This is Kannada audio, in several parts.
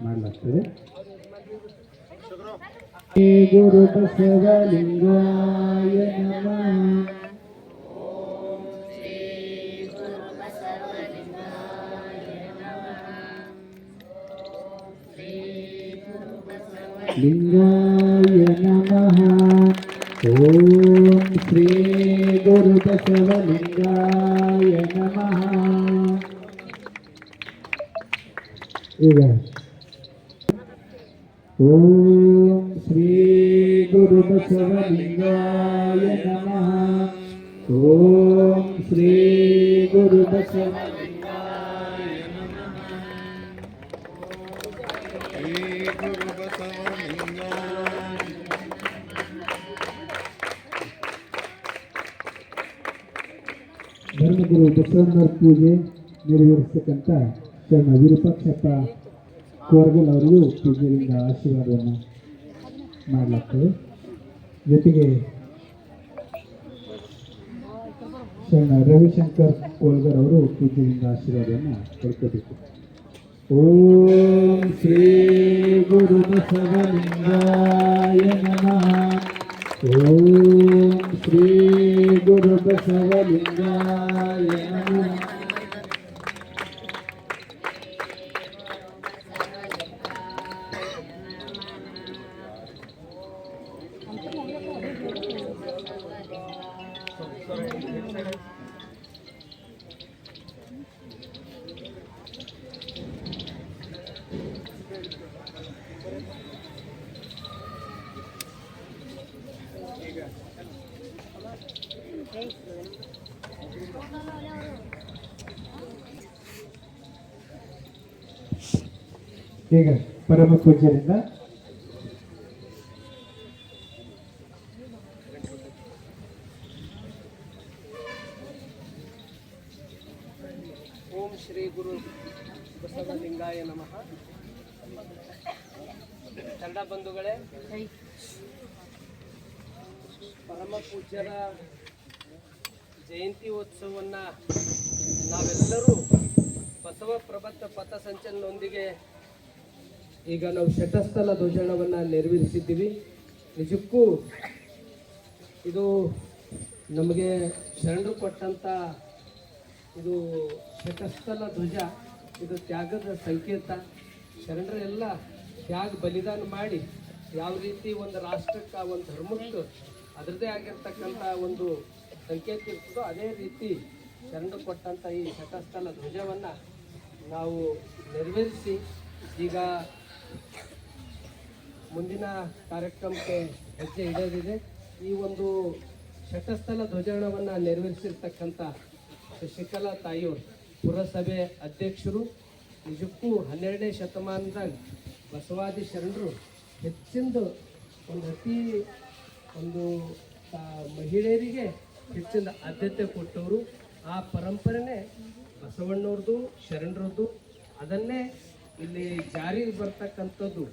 ಮಾಡ್ಲಾಗ್ತದೆ ಗುರು ಬಸವಲಿಂಗಾಯ ನಮಃ ಲಿಂಗಾಯ ನಮಃ ಓಂ ಶ್ರೀ ಗುರು ಬಸವಲಿಂಗಾಯ ನಮಃ ಈಗ ಓಂ ಶ್ರೀ ಗುರುಬಸವಲಿಂಗಾಯ ನಮಃ ಓಂ ಶ್ರೀ ಗುರುಬಸವಲಿಂಗಾಯ ಧರ್ಮಗುರು ಬಸವಣ್ಣರ ಪೂಜೆ ನೆರವೇರಿಸತಕ್ಕಂಥ ಶರಣ ವಿರೂಪಾಕ್ಷಪ್ಪ ಕೋರ್ಗಲ್ ಅವರಿಗೂ ಪೂಜೆಯಿಂದ ಆಶೀರ್ವಾದವನ್ನು ಮಾಡಲಾಗ್ತದೆ ಜೊತೆಗೆ ರವಿಶಂಕರ್ ಕೋಲ್ಗರ್ ಅವರು ಪೂಜೆಯಿಂದ ಆಶೀರ್ವಾದವನ್ನು ಪಡ್ಕೋಬೇಕು. ಓಂ ಶ್ರೀ ಗುರು ಬಸವಲಿಂಗಾಯ ನಮಃ. ಓಂ ಶ್ರೀ ಗುರು ಬಸವಲಿಂಗಾಯ ನಮಃ. ಈಗ ಪರಮ ಪೂಜ್ಯರಿಂದ ಓಂ ಶ್ರೀ ಗುರು ಬಸವಲಿಂಗಾಯ ನಮಃ. ಕನ್ನಡ ಬಂಧುಗಳೇ. ಪರಮ ಪೂಜ್ಯರ ಜಯಂತಿ ಉತ್ಸವವನ್ನು ನಾವೆಲ್ಲರೂ ಬಸವ ಪ್ರಬಂಧ ಪಥಸಂಚಲನದೊಂದಿಗೆ ಈಗ ನಾವು ಶಟಸ್ಥಲ ಧ್ವಜವನ್ನು ನೆರವೇರಿಸಿದ್ದೀವಿ. ನಿಜಕ್ಕೂ ಇದು ನಮಗೆ ಶರಣರು ಕೊಟ್ಟಂಥ ಇದು ಶತಸ್ಥಲ ಧ್ವಜ, ಇದು ತ್ಯಾಗದ ಸಂಕೇತ. ಶರಣರೆಲ್ಲ ತ್ಯಾಗ ಬಲಿದಾನ ಮಾಡಿ ಯಾವ ರೀತಿ ಒಂದು ರಾಷ್ಟ್ರಕ್ಕೆ ಒಂದು ಧರ್ಮಕ್ಕೆ ಅದರದೇ ಆಗಿರ್ತಕ್ಕಂಥ ಒಂದು ಸಂಕೇತ ಇರ್ತದೋ ಅದೇ ರೀತಿ ಶರಣು ಕೊಟ್ಟಂಥ ಈ ಶತಸ್ಥಲ ಧ್ವಜವನ್ನು ನಾವು ನೆರವೇರಿಸಿ ಈಗ ಮುಂದಿನ ಕಾರ್ಯಕ್ರಮಕ್ಕೆ ಹೆಜ್ಜೆ ಇಡೋದಿದೆ ಈ ಒಂದು ಶತಸ್ಥಲ ಧ್ವಜವನ್ನು ನೆರವೇರಿಸಿರ್ತಕ್ಕಂಥ ಶಶಿಕಲಾ ತಾಯಿಯವರು ಪುರಸಭೆ ಅಧ್ಯಕ್ಷರು ನಿಜಕ್ಕೂ ಹನ್ನೆರಡನೇ ಶತಮಾನದಾಗ ಬಸವಾದಿ ಶರಣರು ಹೆಚ್ಚಿಂದು ಒಂದು ಅತಿ ಒಂದು ಮಹಿಳೆಯರಿಗೆ ಹೆಚ್ಚಿನ ಆದ್ಯತೆ ಕೊಟ್ಟವರು. ಆ ಪರಂಪರೆನೇ ಬಸವಣ್ಣವ್ರದ್ದು, ಶರಣರದ್ದು. ಅದನ್ನೇ ಇಲ್ಲಿ ಜಾರಿಗೆ ಬರ್ತಕ್ಕಂಥದ್ದು.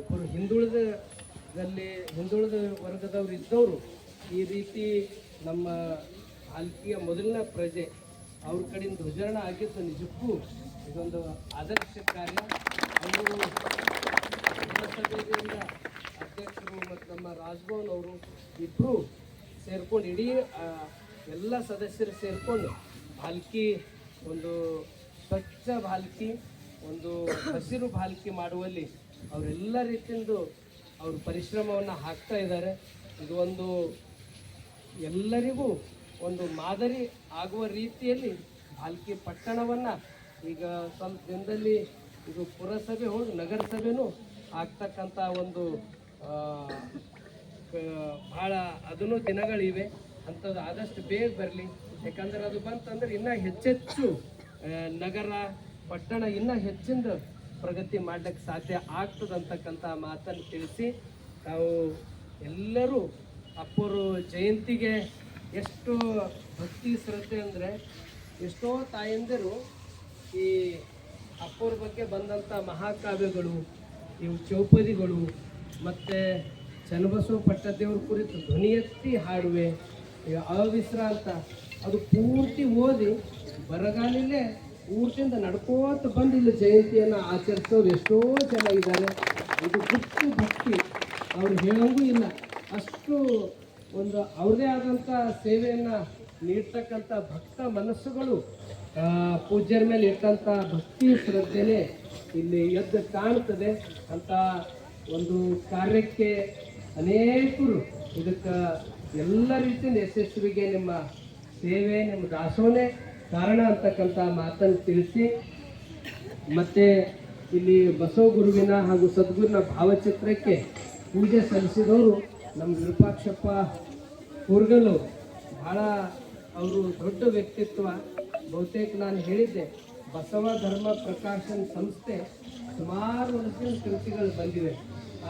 ಒಬ್ಬರು ಹಿಂದುಳಿದಲ್ಲಿ ಹಿಂದುಳಿದ ವರ್ಗದವ್ರು ಇದ್ದವರು, ಈ ರೀತಿ ನಮ್ಮ ಆಲ್ಕಿಯ ಮೊದಲನೇ ಪ್ರಜೆ ಅವ್ರ ಕಡೆಯಿಂದ ಧ್ವಜಾರಣ ಆಗಿದ್ದು ನಿಜಕ್ಕೂ ಇದೊಂದು ಆದರ್ಶ ಕಾರ್ಯ. ಅವರು ಅಧ್ಯಕ್ಷರು ಮತ್ತು ನಮ್ಮ ರಾಜ್ಭವನ್ ಅವರು ಇಬ್ಬರು ಸೇರ್ಕೊಂಡು, ಇಡೀ ಎಲ್ಲ ಸದಸ್ಯರು ಸೇರಿಕೊಂಡು ಭಾಲ್ಕಿ ಒಂದು ಸ್ವಚ್ಛ ಬಾಲ್ಕಿ, ಒಂದು ಹಸಿರು ಬಾಲ್ಕಿ ಮಾಡುವಲ್ಲಿ ಅವರೆಲ್ಲ ರೀತಿಯಿಂದ ಅವರು ಪರಿಶ್ರಮವನ್ನು ಹಾಕ್ತಾ ಇದ್ದಾರೆ. ಇದು ಒಂದು ಎಲ್ಲರಿಗೂ ಒಂದು ಮಾದರಿ ಆಗುವ ರೀತಿಯಲ್ಲಿ ಬಾಲ್ಕಿ ಪಟ್ಟಣವನ್ನು ಈಗ ಸ್ವಲ್ಪ ದಿನದಲ್ಲಿ ಇದು ಪುರಸಭೆ ಹೋಗಿ ನಗರಸಭೆನೂ ಆಗ್ತಕ್ಕಂಥ ಒಂದು ಭಾಳ ಅದನ್ನು ದಿನಗಳಿವೆ. ಅಂಥದ್ದು ಆದಷ್ಟು ಬೇಗ ಬರಲಿ. ಯಾಕಂದ್ರೆ ಅದು ಬಂತಂದ್ರೆ ಇನ್ನೂ ಹೆಚ್ಚೆಚ್ಚು ನಗರ, ಪಟ್ಟಣ ಇನ್ನೂ ಹೆಚ್ಚಿನ ಪ್ರಗತಿ ಮಾಡಲಿಕ್ಕೆ ಸಾಧ್ಯ ಆಗ್ತದಂತಕ್ಕಂಥ ಮಾತನ್ನು ತಿಳಿಸಿ ನಾವು ಎಲ್ಲರೂ ಅಪ್ಪರು ಜಯಂತಿಗೆ ಎಷ್ಟು ಭಕ್ತಿ, ಶ್ರದ್ಧೆ ಅಂದರೆ ಎಷ್ಟೋ ತಾಯಂದಿರು ಈ ಬಗ್ಗೆ ಬಂದಂಥ ಮಹಾಕಾವ್ಯಗಳು, ಇವು ಚೌಪದಿಗಳು ಮತ್ತು ಚನ್ನಬಸವ ಪಟ್ಟದೇವ್ರ ಕುರಿತು ಧ್ವನಿ ಎತ್ತಿ ಹಾಡುವೆ ಅವಿಶ್ರಾಂತ ಅದು ಪೂರ್ತಿ ಓದಿ ಬರಗಾಲಿಲ್ಲೇ ಊರ್ತಿಂದ ನಡ್ಕೋತ ಬಂದು ಇಲ್ಲಿ ಜಯಂತಿಯನ್ನು ಆಚರಿಸೋರು ಎಷ್ಟೋ ಜನ ಇದ್ದಾರೆ. ಇದು ಗುಟ್ಟು ಭಕ್ತಿ. ಅವ್ರು ಹೇಳೋಂಗೂ ಇಲ್ಲ. ಅಷ್ಟು ಒಂದು ಅವ್ರದೇ ಆದಂಥ ಸೇವೆಯನ್ನು ನೀಡ್ತಕ್ಕಂಥ ಭಕ್ತ ಮನಸ್ಸುಗಳು ಪೂಜ್ಯರ ಮೇಲೆ ಇಟ್ಟಂಥ ಭಕ್ತಿ ಶ್ರದ್ಧೆನೇ ಇಲ್ಲಿ ಎದ್ದು ಕಾಣುತ್ತದೆ ಅಂತ ಒಂದು ಕಾರ್ಯಕ್ಕೆ ಅನೇಕರು ಇದಕ್ಕೆ ಎಲ್ಲ ರೀತಿಯಿಂದ ಯಶಸ್ವಿಗೆ ನಿಮ್ಮ ಸೇವೆ, ನಿಮ್ಮ ದಾಸೋನೆ ಕಾರಣ ಅಂತಕ್ಕಂಥ ಮಾತನ್ನು ತಿಳಿಸಿ. ಮತ್ತೆ ಇಲ್ಲಿ ಬಸವ ಗುರುವಿನ ಹಾಗೂ ಸದ್ಗುರುನ ಭಾವಚಿತ್ರಕ್ಕೆ ಪೂಜೆ ಸಲ್ಲಿಸಿದವರು ನಮ್ಮ ವಿರೂಪಾಕ್ಷಪ್ಪ ಕೂರ್ಗಲು ಬಹಳ ಅವರು ದೊಡ್ಡ ವ್ಯಕ್ತಿತ್ವ. ಬಹುತೇಕ ನಾನು ಹೇಳಿದ್ದೆ, ಬಸವ ಧರ್ಮ ಪ್ರಕಾಶನ್ ಸಂಸ್ಥೆ ಸುಮಾರು ವರ್ಷದ ಕೃತಿಗಳು ಬಂದಿವೆ.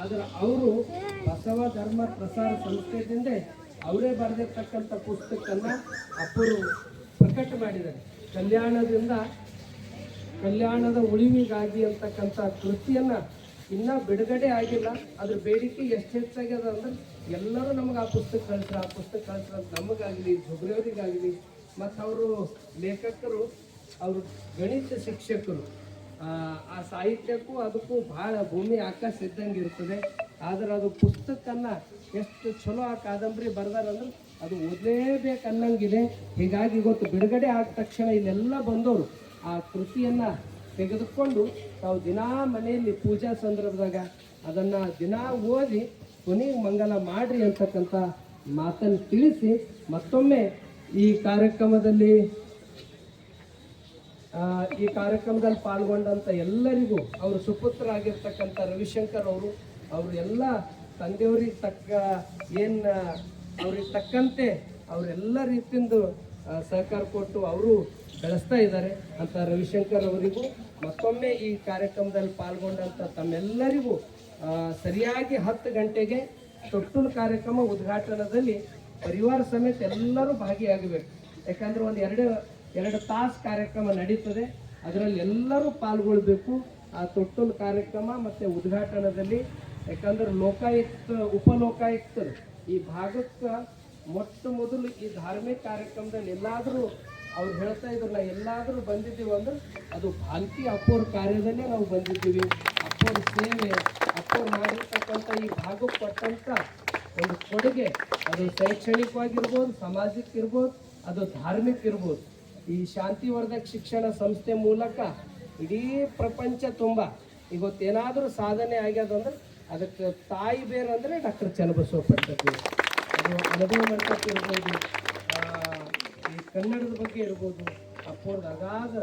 ಆದರೆ ಅವರು ಬಸವ ಧರ್ಮ ಪ್ರಸಾರ ಸಂಸ್ಥೆದಿಂದ ಅವರೇ ಬರೆದಿರ್ತಕ್ಕಂಥ ಪುಸ್ತಕವನ್ನು ಅಪ್ಪರು ಪ್ರಕಟ ಮಾಡಿದ್ದಾರೆ. ಕಲ್ಯಾಣದಿಂದ, ಕಲ್ಯಾಣದ ಉಳಿವಿಗಾಗಿ ಅಂತಕ್ಕಂಥ ಕೃತಿಯನ್ನು ಇನ್ನೂ ಬಿಡುಗಡೆ ಆಗಿಲ್ಲ. ಅದ್ರ ಬೇಡಿಕೆ ಎಷ್ಟು ಹೆಚ್ಚಾಗ್ಯದ ಅಂದ್ರೆ ಎಲ್ಲರೂ ನಮಗೆ ಆ ಪುಸ್ತಕ ಕಳಿಸ್ರ, ಆ ಪುಸ್ತಕ ಕಳಿಸ್ರ ಅಂತ ನಮಗಾಗಲಿ ಜುಬ್ರಿಯವರಿಗಾಗಲಿ ಮತ್ತು ಅವರು ಲೇಖಕರು ಅವರು ಗಣಿತ ಶಿಕ್ಷಕರು ಆ, ಸಾಹಿತ್ಯಕ್ಕೂ ಅದಕ್ಕೂ ಭಾಳ ಭೂಮಿ ಆಕಾಶ ಇದ್ದಂಗೆ ಇರ್ತದೆ. ಆದ್ರೆ ಅದು ಪುಸ್ತಕನ್ನ ಎಷ್ಟು ಚಲೋ ಆ ಕಾದಂಬರಿ ಬರ್ದಾರಂದ್ರೆ ಅದು ಓದಲೇಬೇಕು ಅನ್ನಂಗಿದೆ. ಹೀಗಾಗಿ ಇವತ್ತು ಬಿಡುಗಡೆ ಆದ ತಕ್ಷಣ ಇಲ್ಲೆಲ್ಲ ಬಂದವರು ಆ ಕೃತಿಯನ್ನ ತೆಗೆದುಕೊಂಡು ತಾವು ದಿನಾ ಮನೆಯಲ್ಲಿ ಪೂಜಾ ಸಂದರ್ಭದಾಗ ಅದನ್ನ ದಿನಾ ಓದಿ ಕೊನೆಗೆ ಮಂಗಲ ಮಾಡಿರಿ ಅಂತಕ್ಕಂಥ ಮಾತನ್ನು ತಿಳಿಸಿ ಮತ್ತೊಮ್ಮೆ ಈ ಕಾರ್ಯಕ್ರಮದಲ್ಲಿ ಈ ಕಾರ್ಯಕ್ರಮದಲ್ಲಿ ಪಾಲ್ಗೊಂಡಂತ ಎಲ್ಲರಿಗೂ, ಅವರು ಸುಪುತ್ರ ಆಗಿರ್ತಕ್ಕಂಥ ರವಿಶಂಕರ್ ಅವರು ಅವರು ಎಲ್ಲ ತಂದೆಯವ್ರಿಗೆ ತಕ್ಕ, ಏನು, ಅವ್ರಿಗೆ ತಕ್ಕಂತೆ ಅವರೆಲ್ಲ ರೀತಿಯಿಂದ ಸಹಕಾರ ಕೊಟ್ಟು ಅವರು ಬೆಳೆಸ್ತಾ ಇದ್ದಾರೆ ಅಂತ ರವಿಶಂಕರ್ ಅವರಿಗೂ, ಮತ್ತೊಮ್ಮೆ ಈ ಕಾರ್ಯಕ್ರಮದಲ್ಲಿ ಪಾಲ್ಗೊಂಡಂಥ ತಮ್ಮೆಲ್ಲರಿಗೂ ಸರಿಯಾಗಿ ಹತ್ತು ಗಂಟೆಗೆ ತೊಟ್ಟುಲು ಕಾರ್ಯಕ್ರಮ ಉದ್ಘಾಟನದಲ್ಲಿ ಪರಿವಾರ ಸಮೇತ ಎಲ್ಲರೂ ಭಾಗಿಯಾಗಬೇಕು. ಯಾಕಂದ್ರೆ ಒಂದು ಎರಡು ಎರಡು ತಾಸು ಕಾರ್ಯಕ್ರಮ ನಡೀತದೆ. ಅದರಲ್ಲಿ ಎಲ್ಲರೂ ಪಾಲ್ಗೊಳ್ಬೇಕು. ಆ ತೊಟ್ಟಲು ಕಾರ್ಯಕ್ರಮ ಮತ್ತು ಉದ್ಘಾಟನದಲ್ಲಿ ಯಾಕಂದ್ರೆ ಲೋಕಾಯುಕ್ತ, ಉಪಲೋಕಾಯುಕ್ತರು ಈ ಭಾಗಕ್ಕೆ ಮೊಟ್ಟ ಮೊದಲು ಈ ಧಾರ್ಮಿಕ ಕಾರ್ಯಕ್ರಮದಲ್ಲಿ ಎಲ್ಲಾದರೂ ಅವ್ರು ಹೇಳ್ತಾ ಇದ್ರಲ್ಲ ಎಲ್ಲಾದರೂ ಬಂದಿದ್ದೀವಿ ಅಂದ್ರೆ ಅದು ಭಾಂತಿ ಅಪ್ಪೋರ್ ಕಾರ್ಯದಲ್ಲೇ ನಾವು ಬಂದಿದ್ದೀವಿ. ಅಪ್ಪೋರ್ ಸೇವೆ, ಅಪ್ಪೋರ್ ಮಾಡಿರ್ತಕ್ಕಂಥ ಈ ಭಾಗಕ್ಕೆ ಕೊಟ್ಟಂಥ ಒಂದು ಕೊಡುಗೆ. ಅದು ಶೈಕ್ಷಣಿಕವಾಗಿರ್ಬೋದು ಸಾಮಾಜಿಕ ಇರ್ಬೋದು ಅದು ಧಾರ್ಮಿಕ ಇರ್ಬೋದು ಈ ಶಾಂತಿವರ್ಧಕ ಶಿಕ್ಷಣ ಸಂಸ್ಥೆ ಮೂಲಕ ಇಡೀ ಪ್ರಪಂಚ ತುಂಬ ಇವತ್ತೇನಾದರೂ ಸಾಧನೆ ಆಗ್ಯದ ಅಂದ್ರೆ ಅದಕ್ಕೆ ತಾಯಿ ಬೇರೆ ಅಂದರೆ ಡಾಕ್ಟರ್ ಚನ್ನಬಸವ ಪಟ್ಟತಿ ಅದು ಅನುಭವ ಮಂಟಪ ಇರ್ಬೋದು ಈ ಕನ್ನಡದ ಬಗ್ಗೆ ಇರ್ಬೋದು ಅಪ್ಪೋರ್ದು ಅಗಾಧ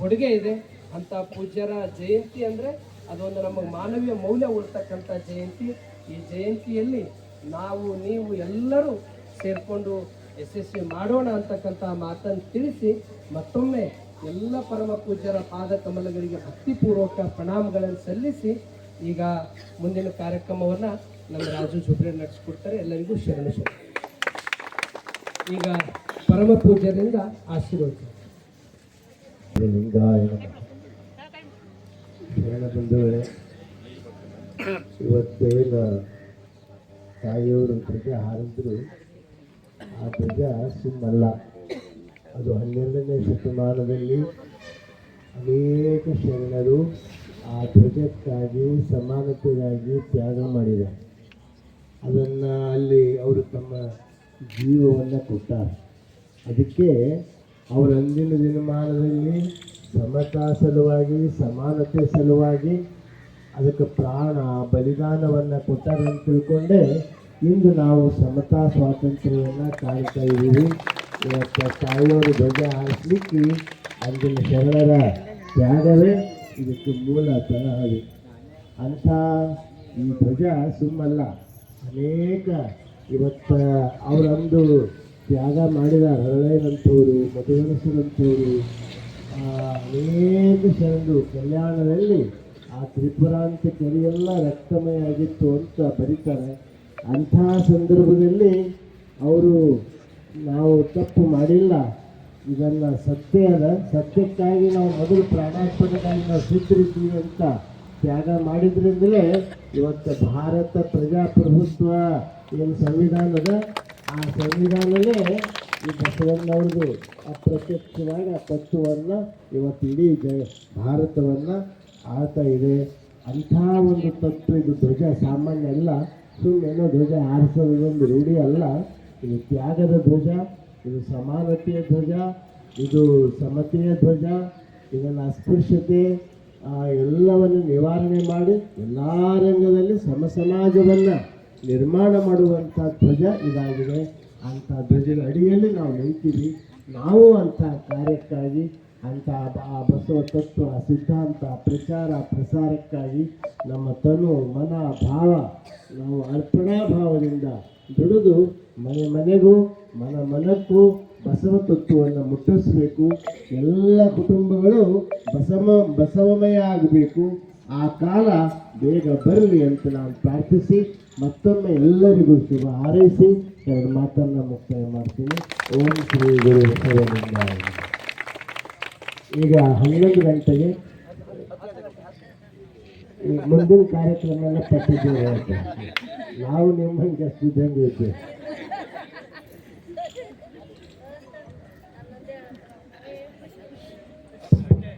ಕೊಡುಗೆ ಇದೆ. ಅಂಥ ಪೂಜ್ಯರ ಜಯಂತಿ ಅಂದರೆ ಅದೊಂದು ನಮ್ಮ ಮಾನವೀಯ ಮೌಲ್ಯ ಉಳ್ತಕ್ಕಂಥ ಜಯಂತಿ. ಈ ಜಯಂತಿಯಲ್ಲಿ ನಾವು, ನೀವು ಎಲ್ಲರೂ ಸೇರಿಕೊಂಡು ಯಶಸ್ವಿ ಮಾಡೋಣ ಅಂತಕ್ಕಂಥ ಮಾತನ್ನು ತಿಳಿಸಿ ಮತ್ತೊಮ್ಮೆ ಎಲ್ಲ ಪರಮ ಪೂಜ್ಯರ ಪಾದ ಕಮಲಗಳಿಗೆ ಭಕ್ತಿಪೂರ್ವಕ ಪ್ರಣಾಮಗಳನ್ನು ಸಲ್ಲಿಸಿ ಈಗ ಮುಂದಿನ ಕಾರ್ಯಕ್ರಮವನ್ನು ನಮ್ಮ ರಾಜು ಜುಬ್ರೆ ನಡೆಸ್ಕೊಡ್ತಾರೆ. ಎಲ್ಲರಿಗೂ ಶರಣ ಈಗ ಪರಮ ಪೂಜ್ಯರಿಂದ ಆಶೀರ್ವಾದ. ತಾಯಿಯವರು ಧ್ವಜ ಹಾರಿದ್ರು. ಆ ಧ್ವಜ ಸುಮ್ಮಲ್ಲ ಅದು ಹನ್ನೆರಡನೇ ಶತಮಾನದಲ್ಲಿ ಅನೇಕ ಶರಣರು ಆ ಧ್ವಜಕ್ಕಾಗಿ, ಸಮಾನತೆಗಾಗಿ ತ್ಯಾಗ ಮಾಡಿದ್ದಾರೆ ಅದನ್ನು ಅಲ್ಲಿ ಅವರು ತಮ್ಮ ಜೀವವನ್ನು ಕೊಟ್ಟಾರೆ. ಅದಕ್ಕೆ ಅವರ ಅಂದಿನ ದಿನಮಾನದಲ್ಲಿ ಸಮತಾ ಸಲುವಾಗಿ, ಸಮಾನತೆ ಸಲುವಾಗಿ ಅದಕ್ಕೆ ಪ್ರಾಣ, ಬಲಿದಾನವನ್ನು ಕೊಟ್ಟಾರೆ ಅಂತ ತಿಳ್ಕೊಂಡೆ. ಇಂದು ನಾವು ಸಮತಾ ಸ್ವಾತಂತ್ರ್ಯವನ್ನು ಕಾಣ್ತಾ ಇದ್ದೀವಿ. ಇವತ್ತು ತಾಯಿಯವರು ಧ್ವಜ ಹಾರಿಸ್ಲಿಕ್ಕೆ ಅಂದಿನ ಶರಣರ ತ್ಯಾಗವೇ ಇದಕ್ಕೆ ಮೂಲ ತರಹವಿ ಅಂಥ ಈ ಧ್ವಜ ಸುಮ್ಮಲ್ಲ, ಅನೇಕ ಇವತ್ತು ಅವರಂದು ತ್ಯಾಗ ಮಾಡಿದ ಹರಳೇನಂಥವ್ರು ಮಧುವನಸರಂಥವರು ಅನೇಕ ಶರಣರು ಕಲ್ಯಾಣದಲ್ಲಿ ಆ ತ್ರಿಪುರಾಂತ ಕೆರೆಯೆಲ್ಲ ರಕ್ತಮಯ ಆಗಿತ್ತು ಅಂತ ಬರೀತಾರೆ. ಅಂಥ ಸಂದರ್ಭದಲ್ಲಿ ಅವರು ನಾವು ತಪ್ಪು ಮಾಡಿಲ್ಲ. ಇದನ್ನು ಸತ್ಯ ಅದ ಸತ್ಯಕ್ಕಾಗಿ ನಾವು ಮೊದಲು ಪ್ರಾಣಾರ್ಪಣೆಗಾಗಿ ನಾವು ಸಿದ್ಧರಿದ್ದೀವಿ ಅಂತ ತ್ಯಾಗ ಮಾಡಿದ್ರಿಂದಲೇ ಇವತ್ತು ಭಾರತ ಪ್ರಜಾಪ್ರಭುತ್ವ ಏನು ಸಂವಿಧಾನ ಅದ ಆ ಸಂವಿಧಾನವೇ ಈ ಬಸವಣ್ಣವ್ರದ್ದು ಅಪ್ರತ್ಯಕ್ಷವಾಗಿ ಆ ತತ್ವವನ್ನು ಇವತ್ತು ಇಡೀ ಜ, ಭಾರತವನ್ನು ಆಳ್ತಾ ಇದೆ. ಅಂಥ ಒಂದು ತತ್ವ ಇದು ಧ್ವಜ, ಸಾಮಾನ್ಯ ಅಲ್ಲ. ಸುಮ್ಮನೆ ಧ್ವಜ ಹಾರಿಸೋದೊಂದು ರೂಢಿ ಅಲ್ಲ. ಇದು ತ್ಯಾಗದ ಧ್ವಜ, ಇದು ಸಮಾನತೆಯ ಧ್ವಜ, ಇದು ಸಮತೆಯ ಧ್ವಜ, ಇದನ್ನು ಅಸ್ಪೃಶ್ಯತೆ ಎಲ್ಲವನ್ನು ನಿವಾರಣೆ ಮಾಡಿ ಎಲ್ಲ ರಂಗದಲ್ಲಿ ಸಮ ಸಮಾಜವನ್ನು ನಿರ್ಮಾಣ ಮಾಡುವಂಥ ಧ್ವಜ ಇದಾಗಿದೆ. ಅಂಥ ಧ್ವಜದ ಅಡಿಯಲ್ಲಿ ನಾವು ನಿಂತೀವಿ. ನಾವು ಅಂಥ ಕಾರ್ಯಕ್ಕಾಗಿ ಬ- ಆ ಬಸವ ತತ್ವ ಸಿದ್ಧಾಂತ, ಪ್ರಚಾರ, ಪ್ರಸಾರಕ್ಕಾಗಿ ನಮ್ಮ ತನು ಮನ, ಭಾವ, ನಾವು ಅರ್ಪಣಾ ಭಾವದಿಂದ ದುಡಿದು ಮನೆ ಮನೆಗೂ, ಮನ ಮನಕ್ಕೂ ಬಸವ ತತ್ವವನ್ನು ಮುಟ್ಟಿಸಬೇಕು. ಎಲ್ಲ ಕುಟುಂಬಗಳು ಬಸವ ಬಸವಮಯ ಆಗಬೇಕು. ಆ ಕಾಲ ಬೇಗ ಬರಲಿ ಅಂತ ನಾನು ಪ್ರಾರ್ಥಿಸಿ, ಮತ್ತೊಮ್ಮೆ ಎಲ್ಲರಿಗೂ ಶುಭ ಹಾರೈಸಿ, ಎರಡು ಮಾತನ್ನು ಮುಕ್ತಾಯ ಮಾಡ್ತೀನಿ. ಓಂ ಶ್ರೀ ಗುರು ಈಗ ಹನ್ನೊಂದು ಗಂಟೆಗೆ ಮುಂದಿನ ಕಾರ್ಯಕ್ರಮ ಎಲ್ಲ ಪಟ್ಟಿದ್ದೇವೆ ನಾವು ನಾವು ಗೆಸ್ಟ್ ಇದ್ದಂಗೆ ಇದ್ದೇವೆ.